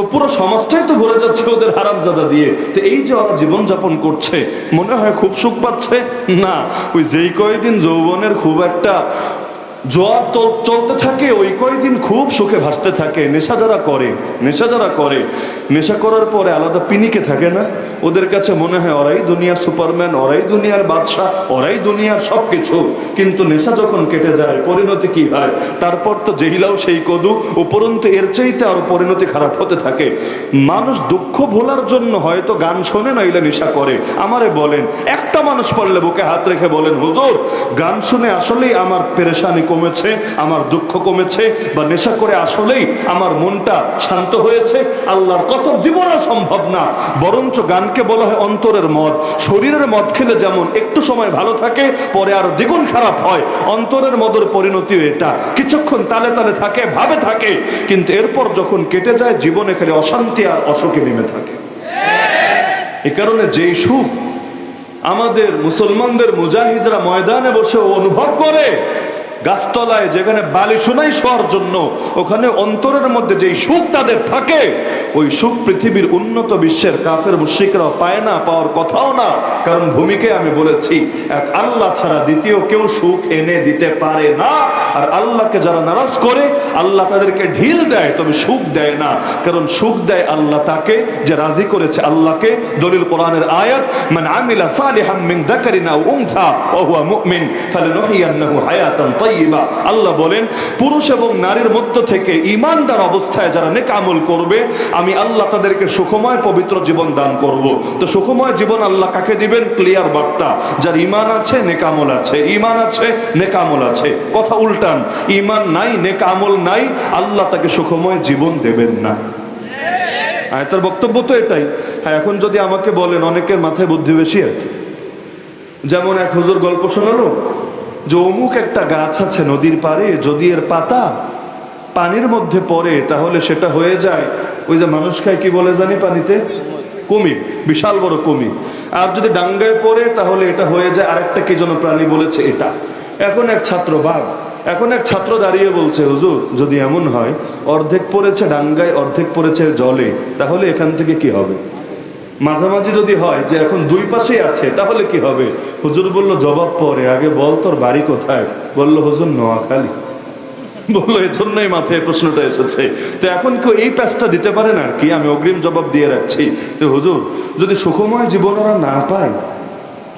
তো পুরো সমাজটাই তো ভরে যাচ্ছে ওদের হারামজাদা দিয়ে। তো এই যে ওরা জীবনযাপন করছে, মনে হয় খুব সুখ পাচ্ছে? না, ওই যেই কয়দিন যৌবনের খুব একটা জোয়ার তো- চলতে থাকে, ওই কয়দিন খুব সুখে ভাসতে থাকে, নেশা যারা করে, নেশা যারা করে, নেশা করার পরে আলাদা পিনিকে থাকে না? ওদের কাছে মনে হয় ওরাই দুনিয়ার সুপারম্যান, ওরাই দুনিয়ার বাদশাহ, ওরাই দুনিয়ার সব কিছু কিন্তু নেশা যখন কেটে যায়, পরিণতি কি হয়? তারপর তো জেহিলাও সেই কদু, উপরন্তু এর চাইতে আরও পরিণতি খারাপ হতে থাকে। মানুষ দুঃখ ভোলার জন্য হয়তো গান শোনে না নইলে নেশা করে। আমারে বলেন, একটা মানুষ পড়লে বুকে হাত রেখে বলেন, হুজুর, গান শুনে আসলেই আমার পেরেশানি কমেছে, আমার দুঃখ কমেছে, বা নেশা করে আসলেই আমার মনটা শান্ত হয়েছে, আল্লাহর কসম জীবনও সম্ভব না। বরঞ্চ গানকে বলা হয় অন্তরের মদ। শরীরের মদ খেলে যেমন একটু সময় ভালো থাকে, পরে আর দ্বিগুণ খারাপ হয়। অন্তরের মদের পরিণতিও এটা। কিছুক্ষণ তালে তালে থাকে, ভাবে থাকে, কিন্তু এরপর যখন কেটে যায়, জীবনে খালি অশান্তি আর অসুখে নেমে থাকে। এ কারণে যেই সুখ আমাদের মুসলমানদের মুজাহিদরা ময়দানে বসে অনুভব করে গাছতলায় যেখানে বালি শোনাই শোয়ার জন্য, ওখানে অন্তরের মধ্যে যেই সুখ তাদের থাকে, ওই সুখ পৃথিবীর উন্নত বিশ্বের কাফের মুশ্রিকরাও পায় না, পাওয়ার কথাও না। কারণ ভূমিকে আমি বলেছি, এক আল্লাহ ছাড়া দ্বিতীয় কেউ সুখ এনে দিতে পারে না। আর আল্লাহকে যারা নারাজ করে, আল্লাহ তাদেরকে ঢিল দেয়, তবে সুখ দেয় না। কারণ সুখ দেয় আল্লাহ তাকে, যে রাজি করেছে আল্লাহকে। দলিল কোরআনের আয়াত, মান আমিলা সালিহাম মিন যাকারিন উনসা, ওয়া হুয়া মুমিন, ফালানুহিয়ান্নাহু হায়াতান তাইয়্যিবা আল্লাহ বলেন, পুরুষ এবং নারীর মধ্য থেকে ঈমানদার অবস্থায় যারা নেক আমল করবে, আমি আল্লাহ তাদেরকে সুখময় পবিত্র জীবন দান করব। তো সুখময় জীবন আল্লাহ কাকে দিবেন? ক্লিয়ার বার্তা। যার ঈমান আছে, নেক আমল আছে। ঈমান আছে, নেক আমল আছে। কথা উল্টান ইমান নাই, নেক আমল নাই, আল্লাহ তাকে সুখময় জীবন দেবেন না। আয়তার বক্তব্য তো এটাই। হ্যাঁ এখন যদি আমাকে বলেন, অনেকের মাথায় বুদ্ধি বেশি আর কি। যেমন এক হুজুর গল্প শোনালো যে অমুক একটা গাছ আছে নদীর পারে যদি এর পাতা পানির মধ্যে পড়ে, তাহলে সেটা হয়ে যায়। ওই যে মানুষ খায় কি বলে জানি পানিতে? কুমির, বিশাল বড় কুমির। আর যদি ডাঙ্গায় পড়ে, তাহলে এটা হয়ে যায়। আরেকটা কি যেন প্রাণী বলেছে এটা। এখন এক ছাত্র বাঘ, এখন এক ছাত্র দাঁড়িয়ে বলছে, হুজুর, যদি এমন হয়, অর্ধেক পড়েছে ডাঙ্গায়, অর্ধেক পড়েছে জলে, তাহলে এখান থেকে কি হবে? মাঝামাঝি যদি হয় যে এখন দুই পাশে আছে, তাহলে কি হবে? হুজুর বলল, জবাব পরে, আগে বল তোর বাড়ি কোথায়? বলল, হুজুর নোয়াখালী। বলল জন্যই মাথায় প্রশ্নটা এসেছে। তো এখন কেউ এই প্যাসটা দিতে পারে না আর কি? আমি অগ্রিম জবাব দিয়ে রাখছি। হুজুর, যদি সুখময় জীবন ওরা না পায়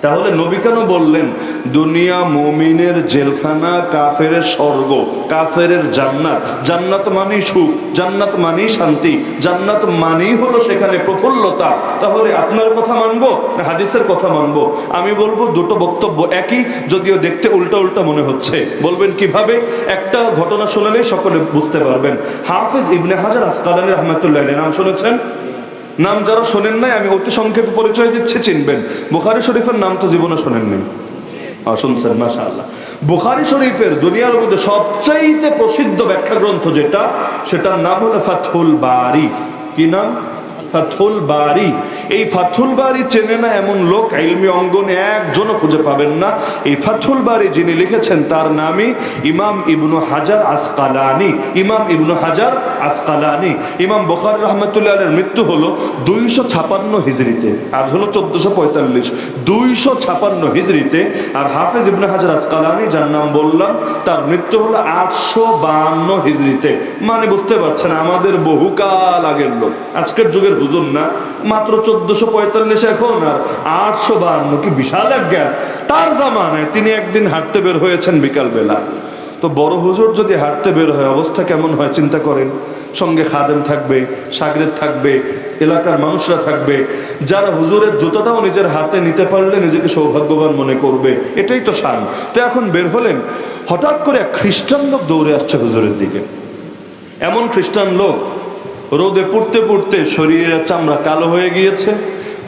তাহলে নবী কেন বললেন, দুনিয়া মমিনের জেলখানা কাফের স্বর্গ, কাফের জান্নাত। জান্নাত মানেই সুখ, জান্নাত মানেই শান্তি, জান্নাত মানেই হলো সেখানে প্রফুল্লতা। তাহলে আপনার কথা মানবো না হাদিসের কথা মানবো? আমি বলব দুটো বক্তব্য একই, যদিও দেখতে উল্টা উল্টা মনে হচ্ছে। বলবেন কীভাবে? একটা ঘটনা শোনালেই সকলে বুঝতে পারবেন। হাফিজ ইবনে হাজার আসকালানি রহমতুল্লাহ নাম শুনেছেন? নাম যারা শোনেন নাই, আমি অতি সংক্ষেপ পরিচয় দিচ্ছি, চিনবেন। বুখারি শরীফের নাম তো জীবনে শোনেননি শুনছেন মাসা আল্লাহ বুখারি শরীফের দুনিয়ার মধ্যে সবচাইতে প্রসিদ্ধ ব্যাখ্যা গ্রন্থ যেটা, সেটার নাম হলো ফাথুল বারি। কি নাম? ফাথুল বারি। এই ফাথুল বাড়ি চেনে না এমন লোক ইলমি অঙ্গনে একজনও খুঁজে পাবেন না। এই ফাথুল বারি যিনি লিখেছেন, তার নামই ইমাম ইবনু হাজার আসকালানি। ইমাম ইবনু হাজার আসকালানি। ইমাম বখার রহমতুল্লাহ মৃত্যু হলো দুইশো ছাপান্ন হিজড়িতে, আজ হলো চোদ্দশো পঁয়তাল্লিশ। দুইশো ছাপান্ন হিজড়িতে, আর হাফেজ ইবনে হাজার আসকালানি, যার নাম বললাম, তার মৃত্যু হলো আটশো বাহান্ন হিজড়িতে। মানে বুঝতে পারছেন, আমাদের বহুকাল আগের লোক। আজকের যুগের হুজুর না, মাত্র চোদ্দশো পঁয়তাল্লিশ এখন, আর আটশো বাহান্ন, কি বিশাল এক গ্যাপ। তার জামানায় তিনি একদিন হাঁটতে বের হয়েছেন বিকালবেলা। তো বড় হুজুর যদি হাঁটতে বের হয়, অবস্থা কেমন হয় চিন্তা করেন? সঙ্গে খাদেম থাকবে, সাগরেদ থাকবে, এলাকার মানুষরা থাকবে। যারা হুজুরের জুতাটাও নিজের হাতে নিতে পারলে নিজেকে সৌভাগ্যবান মনে করবে, এটাই তো শান। তো এখন বের হলেন, হঠাৎ করে এক খ্রিস্টান লোক দৌড়ে আসছে হুজুরের দিকে। এমন খ্রিস্টান লোক রোদে পুড়তে পুড়তে শরীরের চামড়া কালো হয়ে গিয়েছে।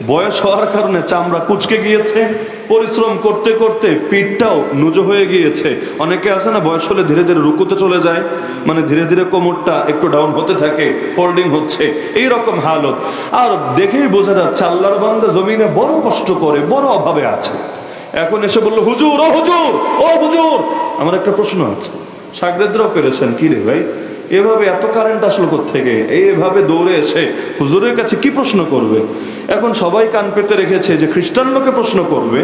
বয়স হওয়ার কারণে চামড়া কুচকে গিয়েছে। পরিশ্রম করতে করতে পিঠটাও নুজো হয়ে গিয়েছে। অনেকে আছে না, বয়স হলে ধীরে ধীরে রুকুতে চলে যায়। মানে ধীরে ধীরে কোমরটা একটু ডাউন হতে থাকে ফোল্ডিং হচ্ছে। এই রকম হালত। আর দেখেই বোঝা যাচ্ছে আল্লাহর বান্দা জমিনে বড় কষ্ট করে, বড় অভাবে আছে। এখন এসে বলল, হুজুর, ও হুজুর ও হুজুর! আমার একটা প্রশ্ন আছে। সাগরেদরাও পেরেছেন? কি রে ভাই? এভাবে এত কারেন্ট আসলো থেকে এইভাবে দৌড়ে এসে হুজুরের কাছে কি প্রশ্ন করবে? এখন সবাই কান পেতে রেখেছে যে খ্রিস্টান লোকে প্রশ্ন করবে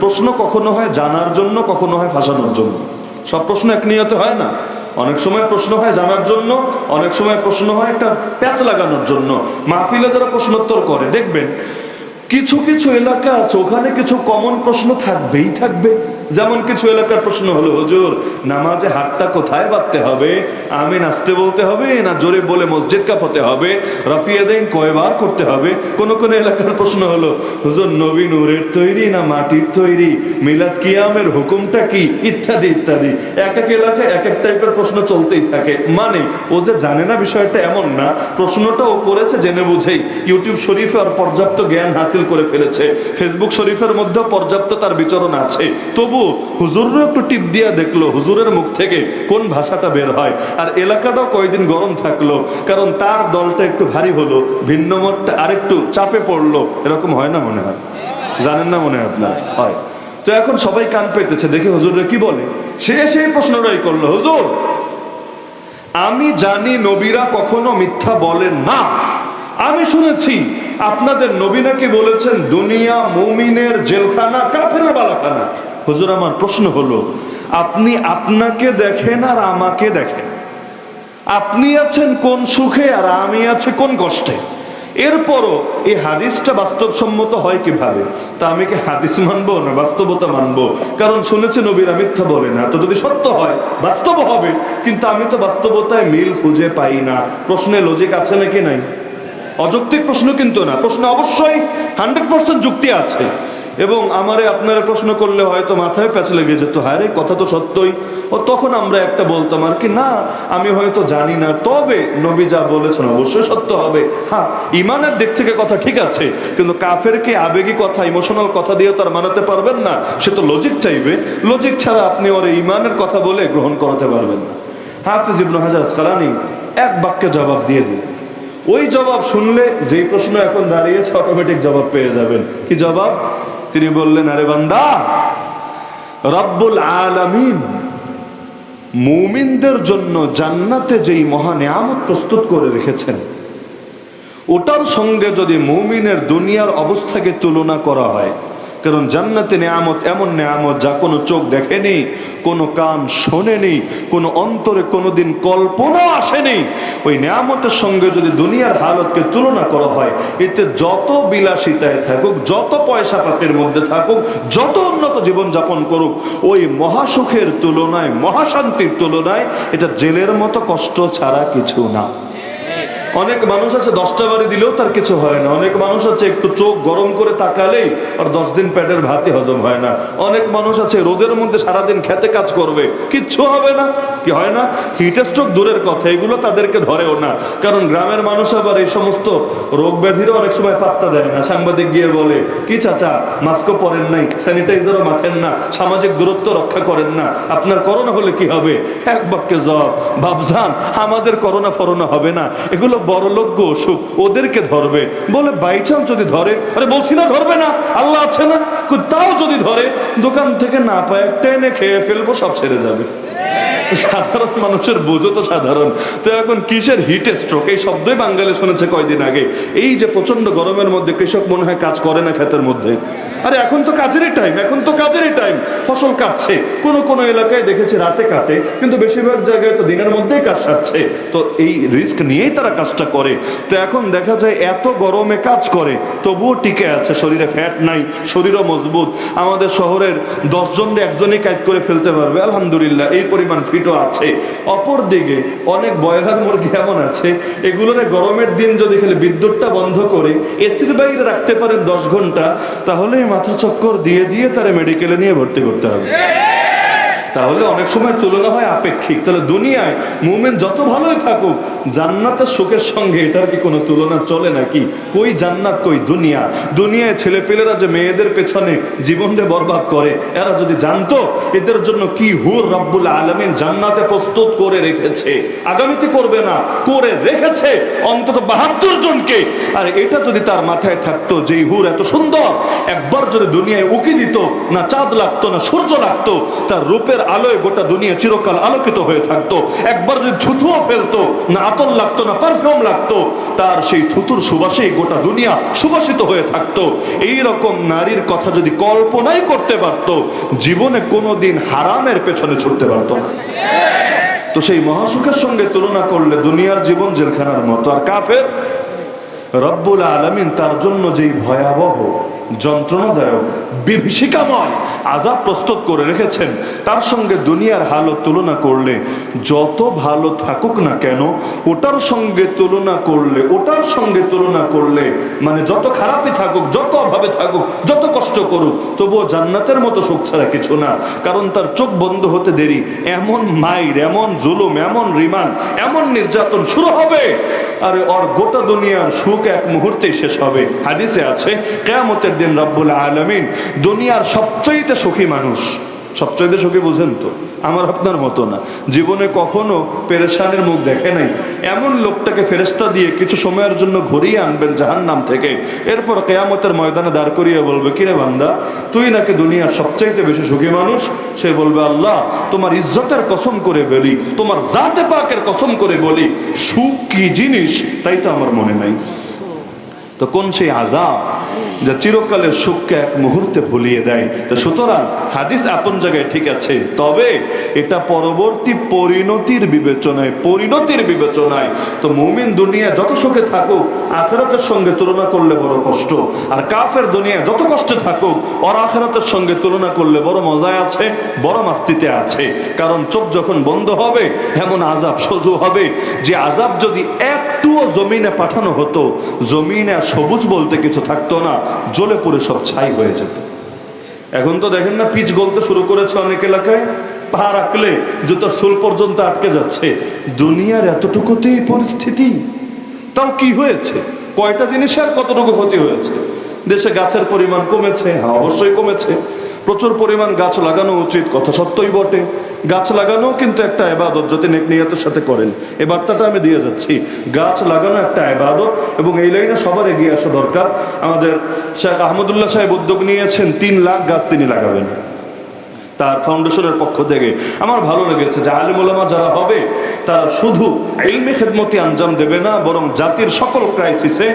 প্রশ্ন কখনো হয় জানার জন্য, কখনো হয় ফাঁসানোর জন্য। সব প্রশ্ন এক নিয়তে হয় না? অনেক সময় প্রশ্ন হয় জানার জন্য, অনেক সময় প্রশ্ন হয় একটা প্যাচ লাগানোর জন্য। মাহফিলে যারা প্রশ্নোত্তর করে, দেখবেন কিছু কিছু এলাকা আছে, ওখানে কিছু কমন প্রশ্ন থাকবেই থাকবে। যেমন কিছু এলাকার প্রশ্ন হলো, হুজুর, নামাজে হাতটা কোথায় বাঁধতে হবে? আমি নাচতে বলতে হবে না জোরে বলে মসজিদ কাঁপাতে হবে? রফিয়াদাইন কয়বার করতে হবে? কোন কোন এলাকার প্রশ্ন হলো, হুজুর, নবী নূরের তৈরি না মাটির তৈরি? মিলাদ কিয়ামের হুকুমটা কি? ইত্যাদি ইত্যাদি। এক এক এলাকায় এক এক টাইপের প্রশ্ন চলতেই থাকে। মানে ও যে জানে না বিষয়টা এমন না প্রশ্নটা ও করেছে জেনে বুঝেই। ইউটিউব শরীফে আর পর্যাপ্ত জ্ঞান হাসিল করে ফেলেছে। ফেসবুক শরীফের মধ্যে পর্যাপ্ত তার বিচরণ আছে। তবু হুজুরও একটু টিপ দিয়া দেখল হুজুরের মুখ থেকে কোন ভাষাটা বের হয়। আর এলাকাটাও কয়দিন গরম থাকল, কারণ তার দলটা একটু ভারী হলো, ভিন্ন মতটা আরেকটু চাপে পড়ল। এরকম হয় না মনে হয়? জানেন না মনে হয় আপনার? হয়। তো এখন সবাই কান পেতেছে, দেখে হুজুরে কি বলে? সে সেই প্রশ্নটাই করল, হুজুর, আমি জানি নবীরা কখনো মিথ্যা বলেন না। আমি শুনেছি আপনাদের নবী নাকি বলেছেন, দুনিয়া মুমিনের জেলখানা কাফের বালাখানা হুজুর, আমার প্রশ্ন হলো, আপনি আপনাকে দেখেন আর আমাকে দেখেন? আপনি আছেন কোন সুখে আর আমি আছি কোন কষ্টে? এরপরও এই হাদিসটা বাস্তবসম্মত হয় কীভাবে? তা আমি কি হাদিস মানবো না বাস্তবতা মানবো? কারণ শুনেছি নবীরা মিথ্যা বলে না। তো যদি সত্য হয়, বাস্তব হবে, কিন্তু আমি তো বাস্তবতায় মিল খুঁজে পাই না। প্রশ্নে লজিক আছে নাকি নাই? অযৌক্তিক প্রশ্ন কিন্তু না। প্রশ্ন অবশ্যই হান্ড্রেড পার্সেন্ট যুক্তি আছে। এবং আমারে আপনারা প্রশ্ন করলে হয়তো মাথায় প্যাচ লেগে যেত হ্যাঁ রে, কথা তো সত্যই। ও তখন আমরা একটা বলতাম আর কি, না, আমি হয়তো জানি না। তবে নবী যা বলেছেন অবশ্যই সত্য হবে। হ্যাঁ ইমানের দিক থেকে কথা ঠিক আছে, কিন্তু কাফের কাফেরকে আবেগী কথা ইমোশনাল কথা দিয়ে তার মানাতে পারবেন না। সে তো লজিক চাইবে। লজিক ছাড়া আপনি ওর ইমানের কথা বলে গ্রহণ করাতে পারবেন হাফিজ ইবনু হাজার আসকালানি এক বাক্যে জবাব দিয়ে দিন ওই জবাব শুনলে যে প্রশ্ন এখন দাঁড়িয়েছে অটোমেটিক জবাব পেয়ে যাবেন। কি জবাব? তিনি বললেন, আরে বান্দা, রব্বুল আলামিন মুমিনদের জন্য জান্নাতে যেই মহা নিয়ামত প্রস্তুত করে রেখেছেন, ওটার সঙ্গে যদি মুমিনের দুনিয়ার অবস্থাকে তুলনা করা হয় কারণ জান্নাতে নেয়ামত এমন নেয়ামত যা কোনো চোখ দেখেনি, কোনো কান শোনেনি, কোনো অন্তরে কোনোদিন কল্পনা আসেনি। ওই নেয়ামতের সঙ্গে যদি দুনিয়ার হালতকে তুলনা করা হয়, এতে যত বিলাসিতায় থাকুক, যত পয়সা পাতির মধ্যে থাকুক, যত উন্নত জীবনযাপন করুক, ওই মহাসুখের তুলনায়, মহাশান্তির তুলনায় এটা জেলের মতো কষ্ট ছাড়া কিছু না। অনেক মানুষ আছে, দশটা বাড়ি দিলেও তার কিছু হয় না। অনেক মানুষ আছে, একটু চোখ গরম করে তাকালেই আর দশ দিন পেটের ভাতই হজম হয় না। অনেক মানুষ আছে, রোদের মধ্যে সারাদিন খেতে কাজ করবে, কিচ্ছু হবে না। কি হয় না? হিট স্ট্রোক দূরের কথা, এগুলো তাদেরকে ধরেও না। কারণ গ্রামের মানুষ আবার এই সমস্ত রোগ ব্যাধিরও অনেক সময় পাত্তা দেয় না। সাংবাদিক গিয়ে বলে, কি চাচা মাস্কও পরেন নাই স্যানিটাইজারও মাখেন না, সামাজিক দূরত্ব রক্ষা করেন না। আপনার করোনা হলে কি হবে? এক বাক্যে জব ভাবজান আমাদের করোনা ফরোনা হবে না। এগুলো বড়লোক অসুখ ওদেরকে ধরবে। বলে, বাই চান্স যদি ধরে। আরে, বলছি না, ধরবে না। আল্লাহ আছে না? তাও যদি ধরে, দোকান থেকে না পায়, টেনে খেয়ে ফেলব, সব ছেড়ে যাবে। সাধারণ মানুষের বোঝো তো সাধারণ। তো এখন কিসের হিট স্ট্রোক এই শব্দই বাঙালি শুনেছে কয়দিন আগে। এই যে প্রচণ্ড গরমের মধ্যে কৃষক মনে হয় কাজ করে না ক্ষেতের মধ্যে। আরে, এখন তো কাজেরই টাইম এখন তো কাজেরই টাইম ফসল কাটছে। কোন কোন এলাকায় দেখেছি রাতে কাটে, কিন্তু বেশিরভাগ জায়গায় তো দিনের মধ্যেই কাজ সারছে। তো এই রিস্ক নিয়েই তারা কাজটা করে। তো এখন দেখা যায় এত গরমে কাজ করে, তবুও টিকে আছে, শরীরে ফ্যাট নাই, শরীরও মজবুত। আমাদের শহরের দশজন একজনই কাজ করে ফেলতে পারবে। আলহামদুলিল্লাহ, এই পরিমাণ ফিটও আছে। অপর দিকে অনেক বয়লার মুরগি এমন আছে, এগুলোরে গরমের দিন যদি খেলে বিদ্যুৎটা বন্ধ করে, এসির বাইরে রাখতে পারেন দশ ঘণ্টা, তাহলেই মাথা চক্কর দিয়ে দিয়ে তারা মেডিকেলে নিয়ে ভর্তি করতে হবে। তাহলে অনেক সময় তুলনা হয় আপেক্ষিক। তাহলে দুনিয়ায় মুভমেন্ট যত ভালোই থাকুক, জান্নাতের সুখের সঙ্গে এটার কি কোনো তুলনা চলে নাকি? কই জান্নাত, কই দুনিয়া? দুনিয়ায় ছেলেপেলেরা যে মেয়েদের পেছনে জীবনটা বরবাদ করে, এরা যদি জানতো এদের জন্য কি হুর রব্বুল আলমিন জান্নাতে প্রস্তুত করে রেখেছে, আগামীতে করবে না, করে রেখেছে, অন্তত বাহাত্তর জনকে। আর এটা যদি তার মাথায় থাকতো যে হুর এত সুন্দর, একবার যদি দুনিয়ায় উকি দিত, না চাঁদ লাগতো, না সূর্য লাগতো, তার রূপের রহমতের আলোয় গোটা দুনিয়া চিরকাল আলোকিত হয়ে থাকতো। একবার যদি থুতুও ফেলতো, না আতর লাগতো, না পারফিউম লাগতো, তার সেই থুতুর সুবাসেই গোটা দুনিয়া সুবাসিত হয়ে থাকতো। এই রকম নারীর কথা যদি কল্পনাই করতে পারতো, জীবনে কোনোদিন হারামের পেছনে ছুটতে পারতো না। তো সেই মহাসুখের সঙ্গে তুলনা করলে দুনিয়ার জীবন জেলখানার মতো। আর কাফের রব্বুল আলমিন তার জন্য যেই ভয়াবহ, যন্ত্রণাদায়ক, বিভীষিকাময় আজাব প্রস্তুত করে রেখেছেন, তার সঙ্গে দুনিয়ার হালত তুলনা করলে, যত ভালো থাকুক না কেন, ওটার সঙ্গে তুলনা করলে, ওটার সঙ্গে তুলনা করলে মানে যত খারাপই থাকুক, যত অভাবে থাকুক, যত কষ্ট করুক, তবুও জান্নাতের মতো সুখ ছাড়া কিছু না। কারণ তার চোখ বন্ধ হতে দেরি, এমন মাইর, এমন জুলুম, এমন রিমান এমন নির্যাতন শুরু হবে। আরে ওর গোটা দুনিয়ার সুখ এক মুহূর্তেই শেষ হবে। হাদিসে আছে, কেয়ামতের দিন রব্বুল আলমিন দুনিয়ার সবচাইতে সুখী মানুষ। সবচাইতে সুখী বুঝেন তো? আমার আপনার মতো না। জীবনে কখনো পেরেশানের মুখ দেখে নাই। এমন লোকটাকে ফেরেস্তা দিয়ে কিছু সময়ের জন্য ঘুরিয়ে আনবেন জাহান নাম থেকে। এরপর কেয়ামতের ময়দানে দাঁড় করিয়ে বলবে, কিরে বান্দা, তুই নাকি দুনিয়ার সবচাইতে বেশি সুখী মানুষ? সে বলবে, আল্লাহ, তোমার ইজ্জতের কসম করে বলি, তোমার জাতে পাকের কসম করে বলি, সুখ কি জিনিস, তাই তো আমার মনে নাই। তো কোন সেই আজাব? যা চিরকালের সুখকে এক মুহূর্তে ভুলিয়ে দেয়। তো সুতরাং হাদিস আপন জায়গায় ঠিক আছে, তবে এটা পরবর্তী পরিণতির বিবেচনায় পরিণতির বিবেচনায়। তো মুমিন দুনিয়া যত সুখে থাকুক, আখেরাতের সঙ্গে তুলনা করলে বড় কষ্ট। আর কাফের দুনিয়া যত কষ্টে থাকুক, ওর আখেরাতের সঙ্গে তুলনা করলে বড় মজায় আছে, বড় মাস্তিতে আছে। কারণ চোখ যখন বন্ধ হবে, এমন আজাব সজু হবে যে আজাব যদি একটুও জমিনে পাঠানো হতো, জমিনে সবুজ বলতে কিছু থাকতো না। জ্বলে পড়ে সব ছাই হয়ে যেত। এখন তো দেখেন না, পিচ গলতে শুরু করেছে অনেক এলাকায়। পা রাখলে জুতার সোল পর্যন্ত আটকে যাচ্ছে। দুনিয়ার এতটুকুতেই পরিস্থিতি। তাও কি হয়েছে? কয়টা জিনিসের কতটুকু ক্ষতি হয়েছে? দেশে গাছের পরিমাণ কমেছে হ্যাঁ অবশ্যই কমেছে। প্রচুর পরিমাণ গাছ লাগানো উচিত, কথা সত্যই বটে। গাছ লাগানো কিন্তু একটা এবাদত যদি নেকনিয়াতের সাথে করেন। এ বার্তাটা আমি দিয়ে যাচ্ছি। গাছ লাগানো একটা এবাদত এবং এই লাইনে সবার এগিয়ে আসা দরকার। আমাদের শেখ আহমদুল্লাহ সাহেব উদ্যোগ নিয়েছেন, তিন লাখ গাছ তিনি লাগাবেন। তার ফাউন্ডেশনের পক্ষ থেকে। আমার ভালো লেগেছে যে আলিম ওলামা যারা হবে, তারা শুধু ইলমি খেদমতি আঞ্জাম দেবে না, বরং জাতির সকল ক্রাইসিসে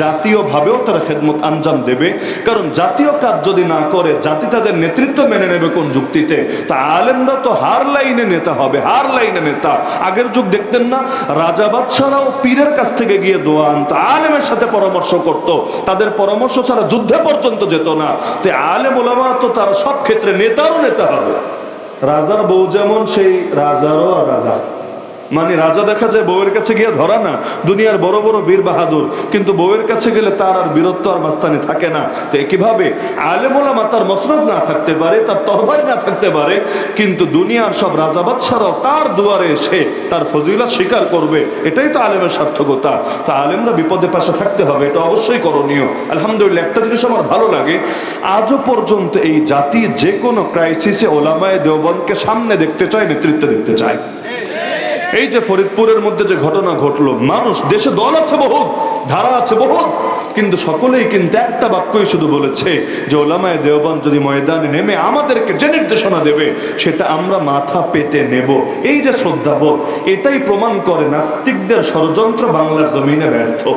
জাতীয়ভাবেও তারা খেদমত আঞ্জাম দেবে। কারণ জাতীয় কাজ যদি না করে, জাতি তাদের নেতৃত্ব মেনে নেবে কোন যুক্তিতে? তা আলেমরা তো হার লাইনে নেতা হবে, হার লাইনে নেতা। আগের যুগ দেখতেন না, রাজা বাদশারাও পীরের কাছ থেকে গিয়ে দোয়া আনতো, আলেমের সাথে পরামর্শ করত। তাদের পরামর্শ ছাড়া যুদ্ধে পর্যন্ত যেত না। তো আলেম ওলামা তো তারা সব ক্ষেত্রে নেতারও নেতা হবে রাজার বউ যেমন সেই রাজারও রাজা। মানে রাজা দেখা যায় বউয়ের কাছে গিয়ে ধরা না। দুনিয়ার বড় বড় বীর বাহাদুর। কিন্তু বউয়ের কাছে গেলে তার আর বীরত্ব আর মাস্তানি থাকে না। তো একইভাবে আলেমোলামা তার মসরত না থাকতে পারে, তার তরবারি না থাকতে পারে, কিন্তু দুনিয়ার সব রাজা বাদশারাও তার দুয়ারে এসে তার ফজিলা স্বীকার করবে। এটাই তো আলেমের সার্থকতা। তা আলেমরা বিপদে পাশে থাকতে হবে, এটা অবশ্যই করণীয়। আলহামদুলিল্লাহ, একটা জিনিস আমার ভালো লাগে, আজও পর্যন্ত এই জাতি যে কোনো ক্রাইসিসে ওলামায় দেওবনকে সামনে দেখতে চায়, নেতৃত্ব দেখতে চায়। এই যে ফরিদপুরের মধ্যে যে ঘটনা ঘটলো, মানুষ, দেশে দল আছে বহুত, ধারা আছে বহুত, কিন্তু সকলেই কিন্তু একটা বাক্যই শুধু বলেছে যে, ওলামায় দেওবান যদি ময়দানে নেমে আমাদেরকে যে নির্দেশনা দেবে, সেটা আমরা মাথা পেতে নেব। এই যে শ্রদ্ধাবোধ, এটাই প্রমাণ করে নাস্তিকদের ষড়যন্ত্র বাংলার জমিনে ব্যর্থ।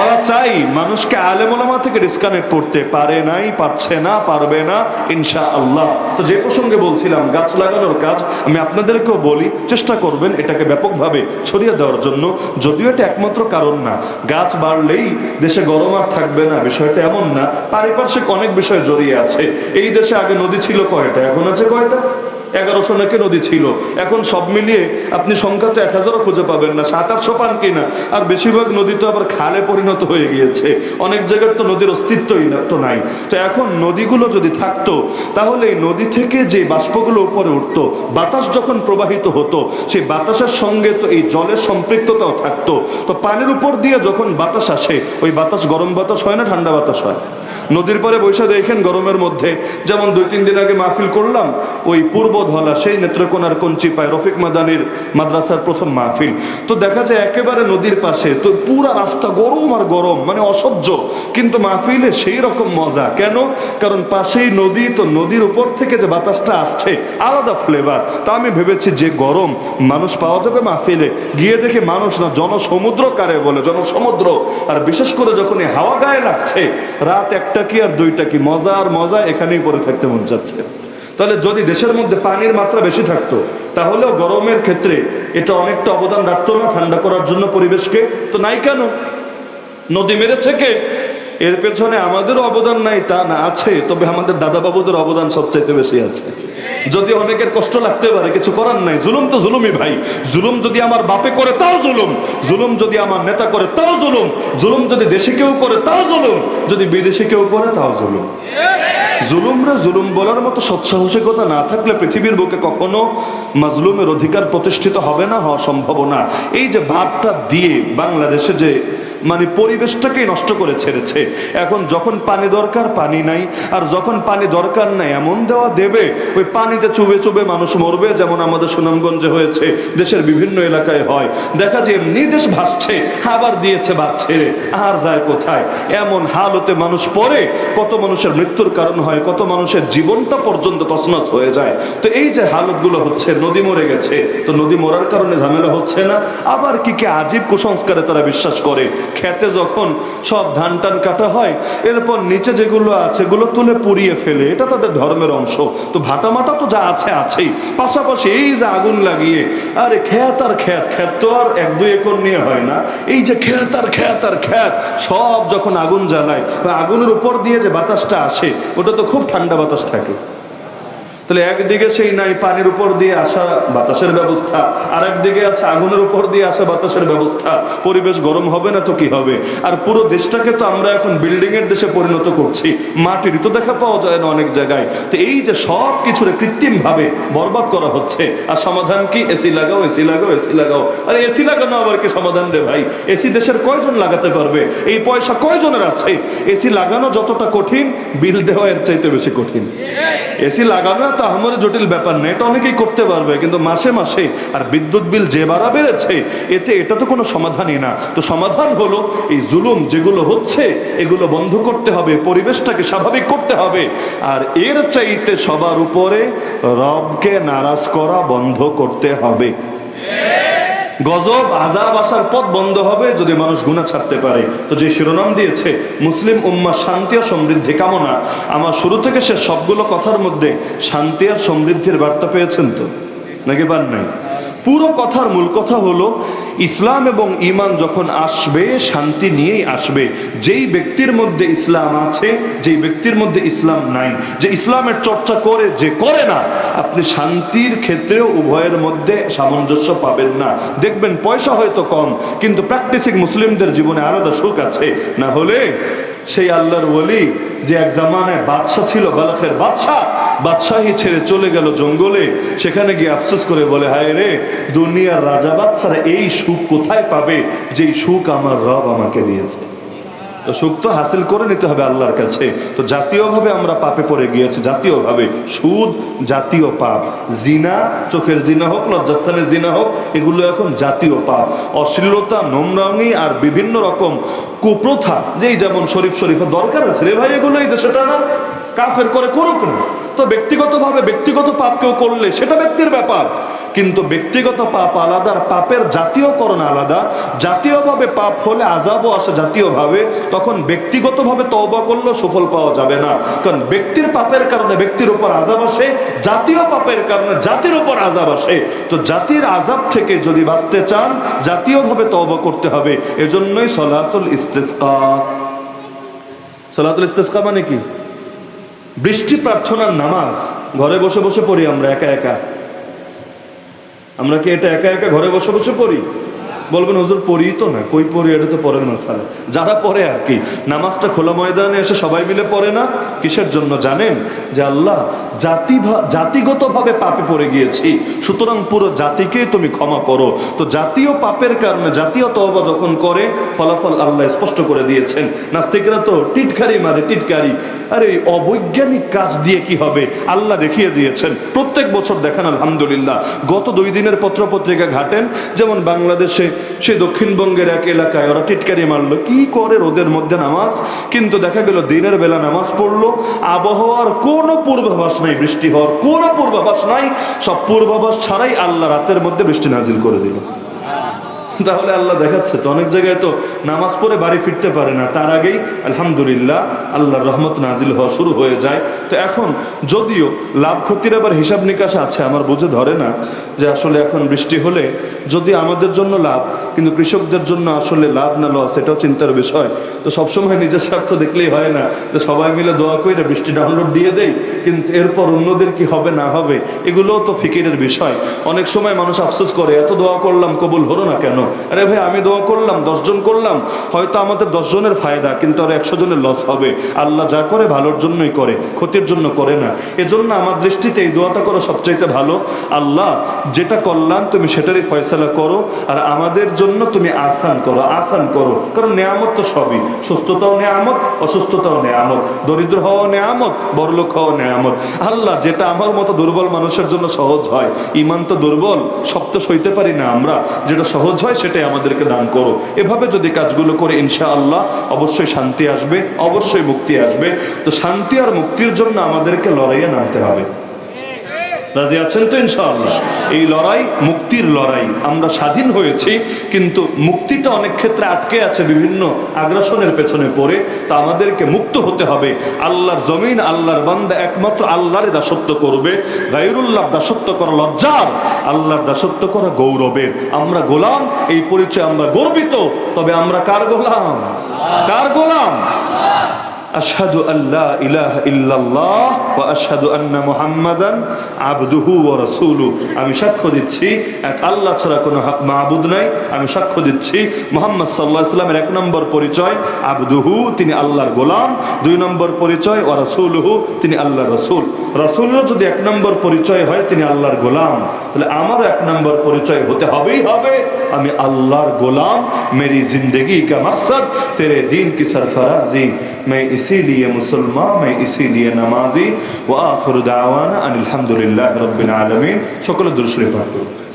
ওরা চাই মানুষকে আলেমোলামা থেকে ডিসকানেক্ট করতে পারে নাই, পারছে না, পারবে না ইনশা আল্লাহ তো যে প্রসঙ্গে বলছিলাম, গাছ লাগানোর কাজ, আমি আপনাদেরকেও বলি, চেষ্টা করবেন এটাকে ব্যাপকভাবে ছড়িয়ে দেওয়ার জন্য। যদিও এটা একমাত্র কারণ না, গাছ বাড়লেই দেশে গরম আর থাকবে না, বিষয়টা এমন না, পারিপার্শ্বিক অনেক বিষয় জড়িয়ে আছে। এই দেশে আগে নদী ছিল কয়টা, এখন আছে কয়টা? এগারোশো নাকি নদী ছিল। এখন সব মিলিয়ে আপনি সংখ্যা তো এক হাজারও খুঁজে পাবেন না। সাত, আটশো পান কিনা? আর বেশিরভাগ নদী তো আবার খালে পরিণত হয়ে গিয়েছে। অনেক জায়গার তো নদীর অস্তিত্বই না, তো নাই। তো এখন নদীগুলো যদি থাকতো, তাহলে এই নদী থেকে যে বাষ্পগুলো উপরে উঠতো, বাতাস যখন প্রবাহিত হতো, সেই বাতাসের সঙ্গে তো এই জলের সম্পৃক্ততাও থাকতো। তো পানির উপর দিয়ে যখন বাতাস আসে, ওই বাতাস গরম বাতাস হয় না ঠান্ডা বাতাস হয়? নদীর পরে বৈশা দেখেন গরমের মধ্যে। যেমন দুই, তিন দিন আগে মাহফিল করলাম, ওই পূর্ব ধলা সেই নেত্রকোনার কঞ্চিপায় রফিক মাদানির মাদ্রাসার প্রথম মাহফিল। তো দেখা যায় একেবারে নদীর পাশে, তো পুরা রাস্তা গরম আর গরম মানে অসহ্য। কিন্তু মাহফিলে সেই রকম মজা। কেন? কারণ পাশেই নদী, তো নদীর উপর থেকে যে বাতাসটা আসছে, আলাদা ফ্লেভার তা আমি ভেবেছি যে গরম, মানুষ পাওয়া যাবে মাহফিলে। গিয়ে দেখে মানুষ না, জনসমুদ্র কারে বলে, জনসমুদ্র। আর বিশেষ করে যখন হাওয়া গায়ে লাগছে, রাত একটা কি আর দুইটা কি? মজা আর মজা এখানেই পড়ে থাকতে মন চাচ্ছে। তাহলে যদি দেশের মধ্যে পানির মাত্রা বেশি থাকতো, তাহলেও গরমের ক্ষেত্রে এটা অনেকটা অবদান রাখতো না ঠান্ডা করার জন্য পরিবেশকে। তো নাই কেন? নদী মেরেছে কে? এর পেছনে আমাদেরও অবদান নাই, তা না আছে। তবে আমাদের দাদা বাবুদের অবদান সবচাইতে বেশি আছে। যদি অনেকের কষ্ট লাগতে পারে, কিছু করার নাই। জুলুম তো জুলুমই ভাই। জুলুম যদি আমার বাপে করে, তাও জুলুম। জুলুম যদি আমার নেতা করে, তাও জুলুম। জুলুম যদি দেশে কেউ করে, তাও জুলুম। যদি বিদেশে কেউ করে, তাও জুলুম। জুলুমরা জুলুম বলার মতো সৎসাহসিকতা না থাকলে পৃথিবীর বুকে কখনো মাজলুমের অধিকার প্রতিষ্ঠিত হবে না, হওয়া সম্ভব না। এই যে ভাবটা দিয়ে বাংলাদেশে যে মানে পরিবেশটাকেই নষ্ট করে ছেড়েছে। এখন যখন পানি দরকার, পানি নাই। আর যখন পানি দরকার নাই, এমন দেওয়া দেবে, ওই পানিতে চুবে চুবে মানুষ মরবে, যেমন আমাদের সুনামগঞ্জে হয়েছে, দেশের বিভিন্ন এলাকায় হয়। দেখা যায় এমনি দেশ ভাসছে আবার দিয়েছে ছেড়ে, আর যায় কোথায়? এমন হালতে মানুষ পড়ে, কত মানুষের মৃত্যুর কারণ হয়, কত মানুষের জীবনটা পর্যন্ত তছনছ হয়ে যায়। তো এই যে হালতগুলো হচ্ছে, নদী মরে গেছে, তো নদী মরার কারণে ঝামেলা হচ্ছে না? আবার কি কি আজীব কুসংস্কারে তারা বিশ্বাস করে? খেতে যখন সব ধান টান কাটা হয়, এরপর নিচে যেগুলো আছে, এগুলো তুলে পুড়িয়ে ফেলে, এটা তাদের ধর্মের অংশ। তো ভাটা মাটা তো যা আছে আছেই পাশাপাশি এই যে আগুন লাগিয়ে, আরে খেত আর খেত খেত তো আর এক দুই একর নিয়ে হয় না। এই যে খেত আর খেত আর খেত, সব যখন আগুন জ্বালায় আগুনের উপর দিয়ে যে বাতাসটা আসে, ওটা তো খুব ঠান্ডা বাতাস থাকে। তাহলে একদিকে সেই নাই পানির উপর দিয়ে আসা বাতাসের ব্যবস্থা আর একদিকে আছে আগুনের উপর দিয়ে আসা বাতাসের ব্যবস্থা। পরিবেশ গরম হবে না তো কি হবে? আর পুরো দেশটাকে তো আমরা এখন বিল্ডিং এর দেশে পরিণত করছি, মাটির তো দেখা পাওয়া যায় না অনেক জায়গায়। তো এই যে সব কিছুরে কৃত্রিম ভাবে বরবাদ করা হচ্ছে, আর সমাধান কি? এসি লাগাও এসি লাগাও এসি লাগাও। আরে এসি লাগানো আবার কি সমাধান রে ভাই? এসি দেশের কয়জন লাগাতে পারবে? এই পয়সা কয়জনের আছে? এসি লাগানো যতটা কঠিন, বিল দেওয়া এর চাইতে বেশি কঠিন। এসি লাগানো তো আমার জটিল ব্যাপার নেই এটা অনেকেই করতে পারবে, কিন্তু মাসে মাসে, আর বিদ্যুৎ বিল যে বাড়া বেড়েছে, এতে এটা তো কোনো সমাধানই না। তো সমাধান হলো, এই জুলুম যেগুলো হচ্ছে, এগুলো বন্ধ করতে হবে, পরিবেশটাকে স্বাভাবিক করতে হবে। আর এর চাইতে সবার উপরে রবকে নারাজ করা বন্ধ করতে হবে। গজব আজাব আসার পথ বন্ধ হবে যদি মানুষ গুণা ছাড়তে পারে। তো যে শিরোনাম দিয়েছে, মুসলিম উম্মা শান্তি আর সমৃদ্ধি কামনা আমার শুরু থেকে সে সবগুলো কথার মধ্যে শান্তি আর সমৃদ্ধির বার্তা পেয়েছেন তো? নাকি পান নাই? পুরো কথার মূল কথা হলো, ইসলাম এবং ইমান যখন আসবে, শান্তি নিয়েই আসবে। যেই ব্যক্তির মধ্যে ইসলাম আছে, যেই ব্যক্তির মধ্যে ইসলাম নাই, যে ইসলামের চর্চা করে, যে করে না, আপনি শান্তির ক্ষেত্রেও উভয়ের মধ্যে সামঞ্জস্য পাবেন না। দেখবেন পয়সা হয়তো কম, কিন্তু প্র্যাকটিসিং মুসলিমদের জীবনে আলাদা সুখ আছে। না হলে সেই আল্লাহর ওলি যে এক জামানায় বাদশাহ ছিল, বালাখের বাদশাহ বাদশাহী ছেড়ে চলে গেল জঙ্গলে। সেখানে গিয়ে আফসোস করে বলে, হায় রে, দুনিয়ার রাজা বাদশারা এই সুখ কোথায় পাবে? যেই সুখ আমার রব আমাকে দিয়েছে। তো সুখ তো হাসিল করে নিতে হবে আল্লাহর কাছে। তো জাতীয়ভাবে আমরা পাপে পড়ে গিয়েছি, জাতীয়ভাবে। সুদ, জাতীয় পাপ। জিনা, চোখের জিনা হোক, লজ্জাস্থানের জিনা হোক, এগুলো এখন জাতীয় পাপ। অশ্লীলতা, নোংরামি আর বিভিন্ন রকম কুপ্রথা, যেই যেমন শরীফ শরীফের দরকার আছে। রে ভাই, এগুলো এই দেশে টানা। কাফের করে করুক না। তো ব্যক্তিগতভাবে ব্যক্তিগত পাপ কেউ করলে সেটা ব্যক্তির ব্যাপার। কিন্তু ব্যক্তিগত পাপ আলাদা, আর পাপের জাতীয়করণ আলাদা। জাতীয়ভাবে পাপ হলে আজাবও আসে জাতীয়ভাবে। তখন ব্যক্তিগতভাবে তওবা করলেও সুফল পাওয়া যাবে না। কারণ ব্যক্তির পাপের কারণে ব্যক্তির উপর আজাব আসে, জাতীয় পাপের কারণে জাতির উপর আজাব আসে। তো জাতির আজাব থেকে যদি বাঁচতে চান, জাতীয়ভাবে তওবা করতে হবে। এজন্যই সলাতুল ইস্তেসকা। সলাতুল ইস্তেসকা মানে কি? বৃষ্টি প্রার্থনার নামাজ, ঘরে বসে বসে পড়ি আমরা, একা একা। আমরা কি এটা একা একা ঘরে বসে বসে পড়ি? বলবেন, হুজুর, পড়ি তো না। কই পড়ি? এটা তো পড়েন মাসালা। যারা পড়ে আর কি, নামাজটা খোলা ময়দানে এসে সবাই মিলে পড়ে না? কিসের জন্য জানেন? যে আল্লাহ জাতি জাতিগতভাবে পাপে পড়ে গিয়েছি। সুতরাং পুরো জাতিকেই তুমি ক্ষমা করো। তো জাতীয় পাপের কারণে, জাতীয় তওবা যখন করে, ফলাফল আল্লাহ স্পষ্ট করে দিয়েছেন। নাস্তিকরা তো টিটকারি মারে, টিটকারি। আরে অবৈজ্ঞানিক কাজ দিয়ে কি হবে? আল্লাহ দেখিয়ে দিয়েছেন। প্রত্যেক বছর দেখান, আলহামদুলিল্লাহ। গত দুই দিনের পত্র পত্রিকা ঘাটেন, যেমন বাংলাদেশে সে দক্ষিণবঙ্গের এক এলাকায় ওরা টিটকারি মারলো। কি করে রোদের মধ্যে নামাজ? কিন্তু দেখা গেল দিনের বেলা নামাজ পড়ল। আবহাওয়ার কোনো পূর্বাভাস নাই বৃষ্টি হওয়ার, কোনো পূর্বাভাস নাই। সব পূর্বাভাস ছাড়াই আল্লাহ রাতের মধ্যে বৃষ্টি নাজিল করে দিল। তাহলে আল্লাহ দেখাচ্ছে তো, অনেক জায়গায় তো নামাজ পড়ে বাড়ি ফিরতে পারে না। তার আগেই আলহামদুলিল্লাহ আল্লাহর রহমত নাজিল হওয়া শুরু হয়ে যায়। তো এখন যদিও লাভ ক্ষতির আবার হিসাব নিকাশ আছে, আমার বুঝে ধরে না যে আসলে এখন বৃষ্টি হলে যদি আমাদের জন্য লাভ, কিন্তু কৃষকদের জন্য আসলে লাভ না লস, এটাও চিন্তার বিষয়। তো সবসময় নিজের স্বার্থ দেখলেই হয় না যে সবাই মিলে দোয়া করে বৃষ্টি ডাউনলোড দিয়ে দেই, কিন্তু এরপর অন্যদের কি হবে না হবে, এগুলোও তো ফিকিরের বিষয়। অনেক সময় মানুষ আফসোস করে, এত দোয়া করলাম, কবুল হলো না কেন? আরে ভাই, আমি দোয়া করলাম, দশজন করলাম, হয়তো আমাদের দশজনের ফায়দা, কিন্তু আর একশো জনের লস হবে। আল্লাহ যা করে ভালোর জন্যই করে, ক্ষতির জন্য করে না। এজন্য আমার দৃষ্টিতে এই দোয়াটা করা সবচাইতে ভালো। আল্লাহ, যেটা করলাম, তুমি সেটারই ফয়সালা করো, আর আমাদের জন্য তুমি আসান করো আসান করো। কারণ নেয়ামত তো সবই। সুস্থতাও নেয়ামত, অসুস্থতাও নেয়ামত। দরিদ্র হওয়া নেয়ামত, বড়লোক হওয়া নেয়ামত। আল্লাহ, যেটা আমার মতো দুর্বল মানুষের জন্য সহজ হয়, ইমান তো দুর্বল সব তো সইতে পারি না আমরা। যেটা সহজ হয় সেটাই আমাদেরকে দান করো। এভাবে যদি কাজগুলো করে ইনশা আল্লাহ অবশ্যই শান্তি আসবে, অবশ্যই মুক্তি আসবে। তো শান্তি আর মুক্তির জন্য আমাদেরকে লড়াইয়ে নামতে হবে। রাজি আছেন তো ইনশাআল্লাহ? এই লড়াই মুক্তির লড়াই। আমরা স্বাধীন হয়েছি, কিন্তু মুক্তিটা অনেক ক্ষেত্রে আটকে আছে বিভিন্ন আগ্রাসনের পেছনে পড়ে। তা আমাদেরকে মুক্ত হতে হবে। আল্লাহর জমিন, আল্লাহর বান্দা একমাত্র আল্লাহর দাসত্ব করবে। গাইরুল্লাহ দাসত্ব করা লজ্জার, আল্লাহর দাসত্ব করা গৌরবের। আমরা গোলাম, এই পরিচয় আমরা গর্বিত। তবে আমরা কার গোলাম? কার গোলাম? আমি সাক্ষ্য দিচ্ছি, এক আল্লাহ ছাড়া কোনো হক মাহবুদ নাই। আমি সাক্ষ্য দিচ্ছি, মোহাম্মদ সাল্লাল্লাহু ইসলামের এক নম্বর পরিচয়, আবদুহু, তিনি আল্লাহর গোলাম। দুই নম্বর পরিচয়, ওয়া রাসূলুহু, তিনি আল্লাহর রসুল। রাসূলের যদি এক নম্বর পরিচয় হয়, তিনি আল্লাহর গোলাম। তাহলে আমার এক নম্বর পরিচয় হতে হবেই হবে। আমি আল্লাহর গোলাম, মেরি জিন্দগি কা মকসদ, তেরে দিন কি সরফরাজি। মে ইস اسی لیے مسلمان میں اسی لیے نمازی و آخر دعوانا أن الحمدللہ رب العالمین شکل درشلی پاک